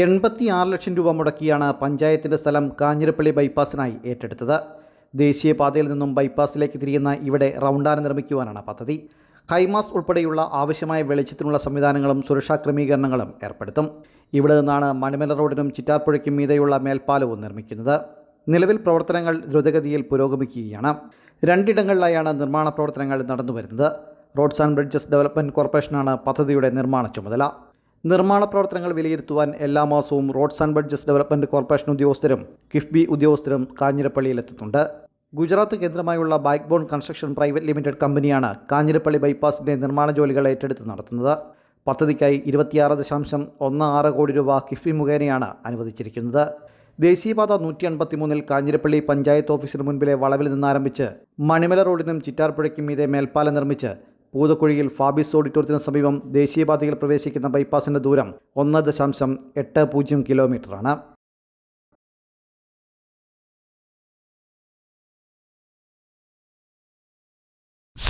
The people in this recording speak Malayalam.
എൺപത്തി ആറ് ലക്ഷം രൂപ മുടക്കിയാണ് പഞ്ചായത്തിന്റെ സ്ഥലം കാഞ്ഞിരപ്പള്ളി ബൈപ്പാസിനായി ഏറ്റെടുത്തത്. ദേശീയപാതയിൽ നിന്നും ബൈപ്പാസിലേക്ക് തിരിയുന്ന ഇവിടെ റൗണ്ടാന നിർമ്മിക്കുവാനാണ് പദ്ധതി. ഹൈമാസ് ഉൾപ്പെടെയുള്ള ആവശ്യമായ വെളിച്ചത്തിനുള്ള സംവിധാനങ്ങളും സുരക്ഷാ ക്രമീകരണങ്ങളും ഏർപ്പെടുത്തും. ഇവിടെ നിന്നാണ് മണിമല റോഡിനും ചിറ്റാർപ്പുഴയ്ക്കും മീതെയുള്ള മേൽപ്പാലവും നിർമ്മിക്കുന്നത്. നിലവിൽ പ്രവർത്തനങ്ങൾ ദ്രുതഗതിയിൽ പുരോഗമിക്കുകയാണ്. രണ്ടിടങ്ങളിലായാണ് നിർമ്മാണ പ്രവർത്തനങ്ങൾ നടന്നുവരുന്നത്. റോഡ്സ് ആൻഡ് ബ്രിഡ്ജസ് ഡെവലപ്മെന്റ് കോർപ്പറേഷനാണ് പദ്ധതിയുടെ നിർമ്മാണ ചുമതല. നിർമ്മാണ പ്രവർത്തനങ്ങൾ വിലയിരുത്തുവാൻ എല്ലാ മാസവും roads and bridges development corporation ഉദ്യോഗസ്ഥരും കിഫ്ബി ഉദ്യോഗസ്ഥരും കാഞ്ഞിരപ്പള്ളിയിലെത്തുന്നുണ്ട്. ഗുജറാത്ത് കേന്ദ്രമായുള്ള backbone construction private limited കമ്പനിയാണ് കാഞ്ഞിരപ്പള്ളി ബൈപ്പാസിന്റെ നിർമ്മാണ ജോലികൾ ഏറ്റെടുത്ത് നടത്തുന്നത്. പദ്ധതിക്കായി ഇരുപത്തിയാറ് ദശാംശം ഒന്ന് ആറ് കോടി രൂപ കിഫ്ബി മുഖേനയാണ് അനുവദിച്ചിരിക്കുന്നത്. ദേശീയപാത നൂറ്റി അൻപത്തി മൂന്നിൽ കാഞ്ഞിരപ്പള്ളി പഞ്ചായത്ത് ഓഫീസിന് മുൻപിലെ വളവിൽ നിന്നാരംഭിച്ച് മണിമല റോഡിനും ചിറ്റാർപ്പുഴയ്ക്കും മീതെ മേൽപ്പാലം നിർമ്മിച്ച് പൂതക്കുഴിയിൽ ഫാബിസ് ഓഡിറ്റോറിയത്തിന് സമീപം ദേശീയപാതയിൽ പ്രവേശിക്കുന്ന ബൈപ്പാസിന്റെ ദൂരം ഒന്ന് ദശാംശം എട്ട് പൂജ്യം കിലോമീറ്ററാണ്